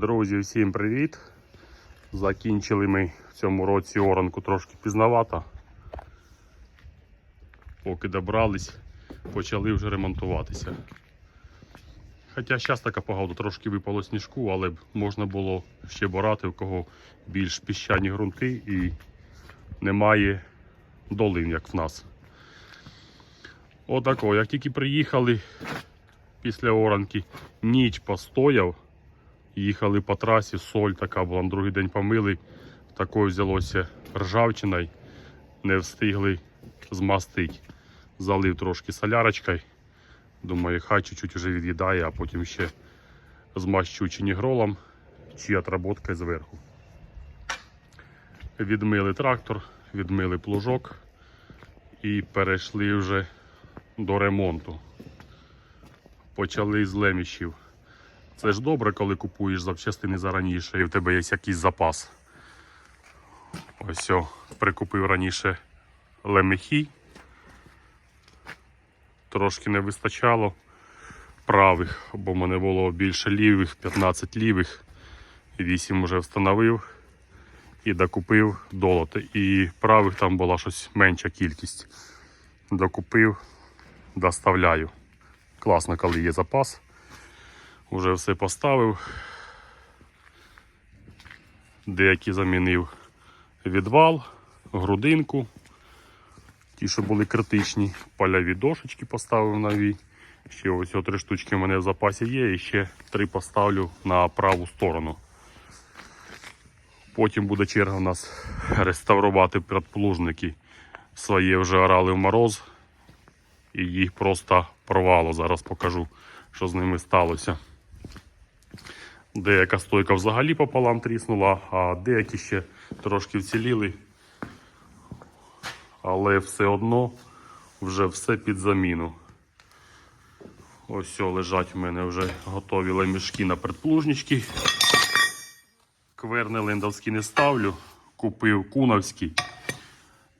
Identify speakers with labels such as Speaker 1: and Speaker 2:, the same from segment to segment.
Speaker 1: Друзі, всім привіт! Закінчили ми в цьому році оранку трошки пізнавато. Поки добрались, почали вже ремонтуватися. Хоча зараз така погода, трошки випало сніжку, але можна було ще борати, у кого більш піщані ґрунти і немає долин, як в нас. Отако, як тільки приїхали після оранки, ніч постояв. Їхали по трасі, соль така була, на другий день помили. Такою взялося ржавчиною, не встигли змастити. Залив трошки солярочкою. Думаю, хай чуть-чуть вже від'їдає, а потім ще змащу чи нігролом, чи отработкою зверху. Відмили трактор, відмили плужок і перейшли вже до ремонту. Почали з лемішів. Це ж добре, коли купуєш запчастини зараніше і в тебе є якийсь запас. Ось о, прикупив раніше лемехи. Трошки не вистачало правих, бо в мене було більше лівих, 15 лівих, 8 вже встановив і докупив долоти. І правих там була щось менша кількість. Докупив, доставляю. Класно, коли є запас. Уже все поставив. Деякі замінив відвал, грудинку. Ті, що були критичні, пальові дошечки поставив нові. Ще ось три штучки в мене в запасі є, і ще три поставлю на праву сторону. Потім буде черга у нас реставрувати предплужники. Своє вже орали в мороз. І їх просто порвало. Зараз покажу, що з ними сталося. Деяка стойка взагалі пополам тріснула, а деякі ще трошки вціліли. Але все одно вже все під заміну. Ось лежать у мене вже готові лемішки на предплужнички. Кверни лендовські не ставлю. Купив куновський.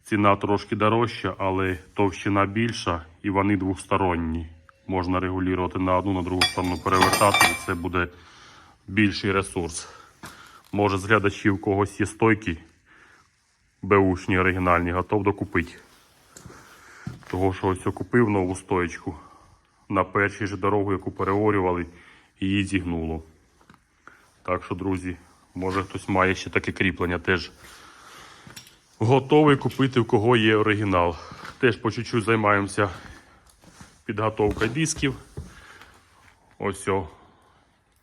Speaker 1: Ціна трошки дорожча, але товщина більша і вони двосторонні. Можна регулювати на одну, на другу сторону перевертати, і це буде більший ресурс. Може з глядачів когось є стойки беушні оригінальні, готов докупити. Того, що ось купив нову стоєчку. На першій же дорогу, яку переорювали, її зігнуло. Так що, друзі, може хтось має ще таке кріплення теж готовий купити, в кого є оригінал. Теж по чуть-чуть займаємося підготовкою дисків. Ось о,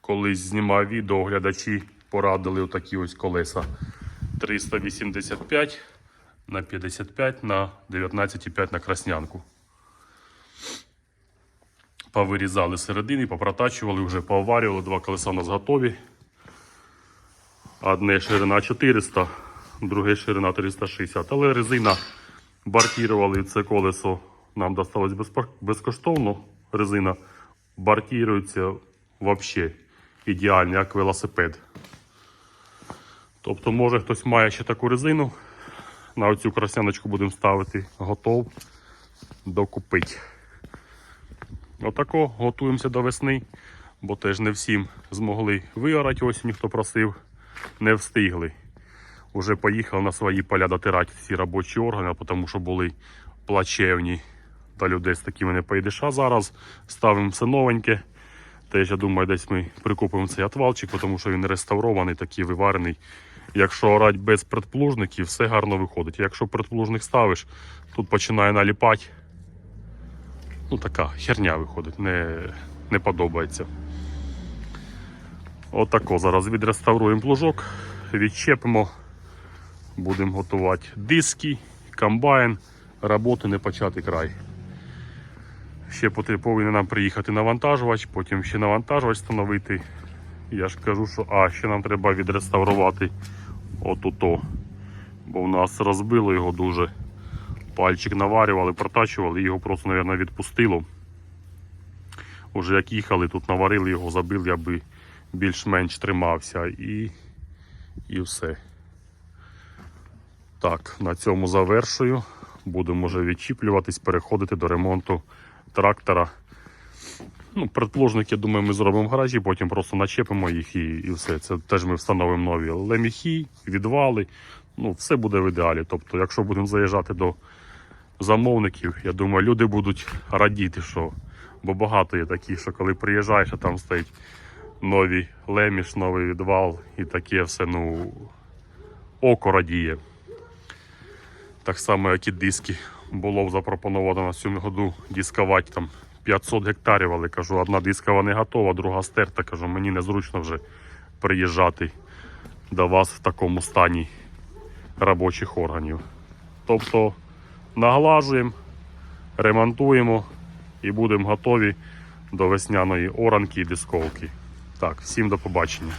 Speaker 1: колись знімав відео, глядачі порадили отакі ось колеса 385 на 55 на 19,5 на краснянку. Повирізали середини, попротачували, вже пооварювали, два колеса у нас готові. Одне ширина 400, друге ширина 360. Але резина бартірували це колесо. Нам досталось безкоштовно. Резина бартірується взагалі ідеально, як велосипед. Тобто, може хтось має ще таку резину. На оцю красняночку будемо ставити, готов докупити. Отако готуємося до весни, бо теж не всім змогли виорати осінь, хто просив, не встигли. Уже поїхав на свої поля дотирати всі робочі органи, тому що були плачевні та людей з такими не поїдеш. А зараз ставимо все новеньке. Теж я думаю, десь ми прикупимо цей отвалчик, тому що він реставрований, такий виварений. Якщо орати без предплужників, все гарно виходить. Якщо предплужник ставиш, тут починає наліпати. Ну така херня виходить, не, не подобається. Отако зараз відреставруємо плужок, відчепимо, будемо готувати диски, комбайн, роботи не почати край. Ще повинен нам приїхати навантажувач, потім ще навантажувач встановити. Я ж кажу, що а, ще нам треба відреставрувати отуто. Бо в нас розбило його дуже. Пальчик наварювали, протачували, його просто, мабуть, відпустило. Уже як їхали, тут наварили його, забили, аби більш-менш тримався і, і все. Так, на цьому завершую. Будемо вже відчіплюватись, переходити до ремонту трактора. Ну, предпложник, я думаю, ми зробимо в гаражі, потім просто начепимо їх і, і все. Це теж ми встановимо нові леміхи, відвали. Ну, все буде в ідеалі. Тобто, якщо будемо заїжджати до замовників, я думаю, люди будуть радіти, що. Бо багато є таких, що коли приїжджаєш, а там стоїть новий леміш, новий відвал і таке все, ну, око радіє. Так само, як і диски. Було запропоновано на цьому году дискувати там 500 гектарів, але кажу, одна дискова не готова, друга стерта. Кажу, мені незручно вже приїжджати до вас в такому стані робочих органів. Тобто наглажуємо, ремонтуємо і будемо готові до весняної оранки і дисковки. Так, всім до побачення.